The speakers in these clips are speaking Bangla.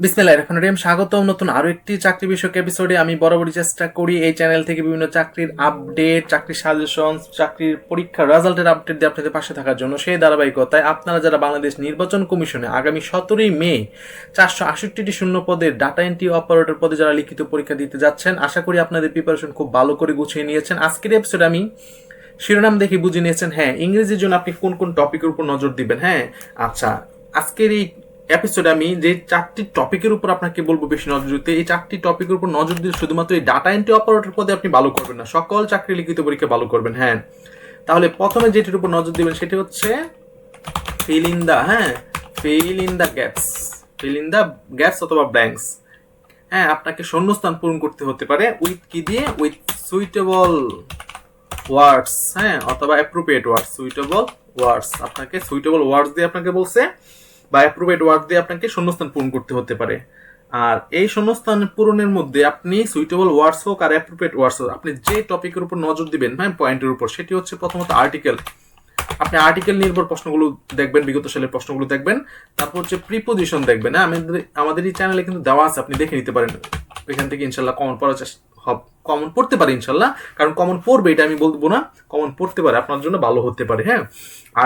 বিসমিল্লাহির রহমানির রহিম, স্বাগতম নতুন আরও একটি চাকরি বিষয়ক এপিসোডে আমি বরাবরই চেষ্টা করি এই চ্যানেল থেকে বিভিন্ন চাকরির আপডেট চাকরির সাজেশন চাকরির পরীক্ষার রেজাল্টের আপডেট দিয়ে আপনাদের পাশে থাকার জন্য সেই ধারাবাহিকতায় আপনারা যারা বাংলাদেশ নির্বাচন কমিশনে আগামী সতেরোই মে চারশো আষট্টিটি শূন্য পদের ডাটা এন্ট্রি অপারেটর পদে যারা লিখিত পরীক্ষা দিতে যাচ্ছেন, আশা করি আপনাদের প্রিপারেশন খুব ভালো করে গুছিয়ে নিয়েছেন। আজকের এপিসোডে আমি শিরোনাম দেখে বুঝে নিয়েছেন হ্যাঁ ইংরেজির জন্য আপনি কোন কোন টপিকের উপর নজর দিবেন হ্যাঁ? আচ্ছা আজকের এই এপিসোডে আমি যে চারটি টপিকের উপর আপনাকে বলব বেশি নজর দিতে, এই চারটি টপিকের উপর নজর দিয়ে শুধুমাত্র এই ডাটা এন্ট্রি অপারেটর পদে আপনি ভালো করবেন না। সকল চাকরি লিখিত পরীক্ষা ভালো করবেন হ্যাঁ। তাহলে প্রথমে যেটির উপর নজর দিবেন সেটি হচ্ছে ফিল ইন দা হ্যাঁ fill in the gaps fill in the gaps অথবা ব্ল্যাঙ্কস হ্যাঁ আপনাকে শূন্যস্থান পূরণ করতে হতে পারে উইথ কি দিয়ে? উইথ সুইটেবল ওয়ার্ডস হ্যাঁ অথবা অ্যাপ্রোপ্রিয়েট ওয়ার্ডস সুইটেবল ওয়ার্ডস আপনাকে সুইটেবল ওয়ার্ডস দিয়ে আপনাকে বলছে বা অ্যাপ্রোপ্রিয়েট ওয়ার্ড দিয়ে আপনাকে শূন্যস্থান পূরণ করতে হতে পারে। আর এই শূন্যস্থান পূরণের মধ্যে আপনি সুইটেবল ওয়ার্ডস হোক আর অ্যাপ্রোপ্রিয়েট ওয়ার্ডস হোক, আপনি যে টপিকের উপর নজর দিবেন হ্যাঁ পয়েন্টের উপর, সেটি হচ্ছে প্রথমত আর্টিকেল আপনি আর্টিকেল নির্ভর প্রশ্নগুলো দেখবেন, বিগত সালের প্রশ্নগুলো দেখবেন, তারপর হচ্ছে প্রিপোজিশন দেখবেন। হ্যাঁ আমাদের আমাদের এই চ্যানেলে কিন্তু দেওয়া আছে, আপনি দেখে নিতে পারেন। এখান থেকে ইনশাল্লাহ কমন পড়ার চেষ্টা কমন পড়তে পারে ইনশাল্লাহ। কারণ কমন পড়বে, এটা আমি বলব না। কমন পড়তে পারে, আপনার জন্য ভালো হতে পারে হ্যাঁ?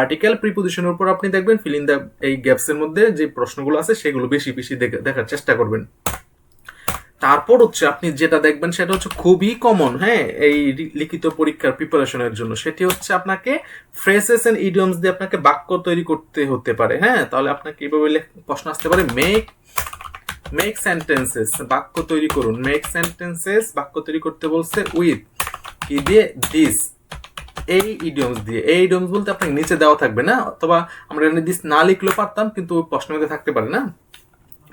আর্টিকেল প্রিপোজিশনের উপর আপনি দেখবেন ফিল ইন দ্য এই গ্যাপসের মধ্যে যে প্রশ্নগুলো আছে, সেগুলো বেশি বেশি দেখার চেষ্টা করবেন। তারপর হচ্ছে আপনি যেটা দেখবেন, সেটা হচ্ছে খুবই কমন হ্যাঁ? এই লিখিত পরীক্ষার প্রিপারেশনের জন্য। সেটি হচ্ছে আপনাকে ফ্রেসেস এন্ড ইডিয়মস দিয়ে আপনাকে বাক্য তৈরি করতে হতে পারে হ্যাঁ? তাহলে আপনাকে এইভাবে প্রশ্ন আসতে পারে মেক মেক সেন্টেন্সেস বাক্য তৈরি করুন। মেক সেন্টেন্সেস বাক্য তৈরি করতে বলছে উইথ কি দিয়ে? দিস এই ইডিয়মস দিয়ে। এই ইডিয়মস বলতে আপনাকে নিচে দেওয়া থাকবে না? অথবা আমরা এখানে দিস না লিখলেও পারতাম, কিন্তু ওই প্রশ্নের মধ্যে থাকতে পারে না?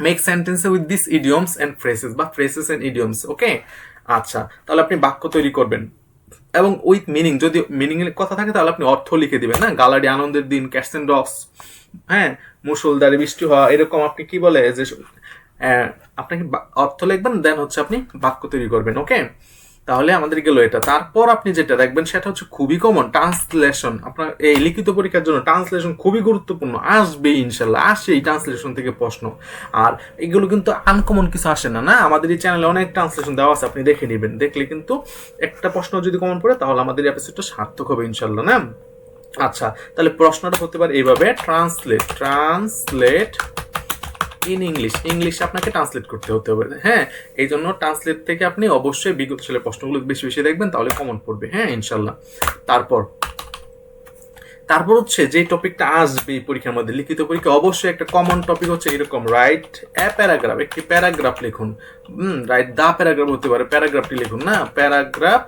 Make sentence with this idioms and phrases বা ফ্রেসেস এন্ড ইডিয়মস ওকে আচ্ছা তাহলে আপনি বাক্য তৈরি করবেন। এবং উইথ মিনিং যদি মিনিং এর কথা থাকে, তাহলে আপনি অর্থ লিখে দিবেন, না? গালাডি আনন্দের দিন ক্যাটসেন ডগস হ্যাঁ? মুসলদারি বৃষ্টি হওয়া, এরকম আপনি কি বলে? যে আপনাকে অর্থ লিখবেন দেন হচ্ছে আপনি বাক্য তৈরি করবেন ওকে তাহলে আমাদের গেল এটা। তারপর আপনি যেটা দেখবেন, সেটা হচ্ছে খুবই কমন ট্রান্সলেশন আপনার এই লিখিত পরীক্ষার জন্য ট্রান্সলেশন খুবই গুরুত্বপূর্ণ। আসবে, ইনশাল্লাহ। আসে এই ট্রান্সলেশন থেকে প্রশ্ন। আর এগুলো কিন্তু আনকমন কিছু আসে না না? আমাদের এই চ্যানেলে অনেক ট্রান্সলেশন দেওয়া আছে, আপনি দেখে নেবেন। দেখলে কিন্তু একটা প্রশ্ন যদি কমন পড়ে, তাহলে আমাদের এপিসোডটা সার্থক হবে, ইনশাল্লাহ, না? আচ্ছা তাহলে প্রশ্নটা হতে পারে এইভাবে translate translate in English English আপনাকে ট্রান্সলেট করতে হতে হবে। হ্যাঁ এই জন্য ট্রান্সলেট থেকে আপনি অবশ্যই বিগত সালের প্রশ্নগুলো বেশি বেশি দেখবেন, তাহলে কমন পড়বে। হ্যাঁ ইনশাল্লাহ তারপর তারপর হচ্ছে যে টপিকটা আসবে পরীক্ষার মধ্যে, লিখিত পরীক্ষা, অবশ্যই একটা কমন টপিক হচ্ছে এরকম রাইট এ প্যারাগ্রাফ একটি প্যারাগ্রাফ লিখুন। হুম রাইট দা প্যারাগ্রাফ হতে পারে প্যারাগ্রাফটি লিখুন। না প্যারাগ্রাফ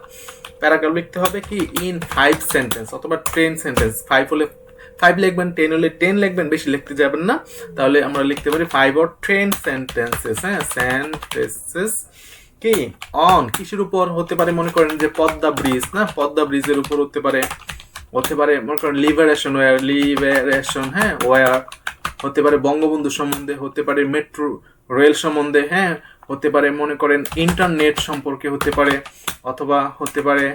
প্যারাগ্রাফ লিখতে হবে কি? ইন ফাইভ সেন্টেন্স অথবা টেন সেন্টেন্স ফাইভ হলে ফাইভ লিখবেন টেন হলে টেন লিখবেন, বেশি লিখতে যাবেন না। তাহলে আমরা লিখতে পারি ফাইভ অর টেন সেন্টেন্সেস হ্যাঁ? সেন্টেন্সেস কি? অন কিসের উপর হতে পারে মনে করেন যে পদ্মা ব্রিজ, না? পদ্মা ব্রিজের উপর হতে পারে হতে পারে মনে করেন লিবারেশন ওয়ার লিবারেশন হ্যাঁ? ওয়ার হতে পারে বঙ্গবন্ধু সম্বন্ধে, হতে পারে মেট্রো রেল সম্বন্ধে হ্যাঁ? হতে পারে মনে করেন ইন্টারনেট সম্পর্কে হতে পারে, অথবা হতে পারে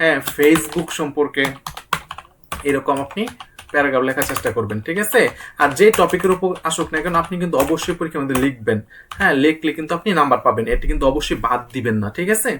হ্যাঁ? ফেসবুক সম্পর্কে এরকম আপনি প্যারাগ্রাফ লেখার চেষ্টা করবেন, ঠিক আছে? আর যে টপিকের উপর আসুক না কেন, আপনি কিন্তু অবশ্যই পরীক্ষার মধ্যে লিখবেন। হ্যাঁ লিখলে কিন্তু আপনি নাম্বার পাবেন, এটি কিন্তু অবশ্যই বাদ দিবেন না, ঠিক আছে?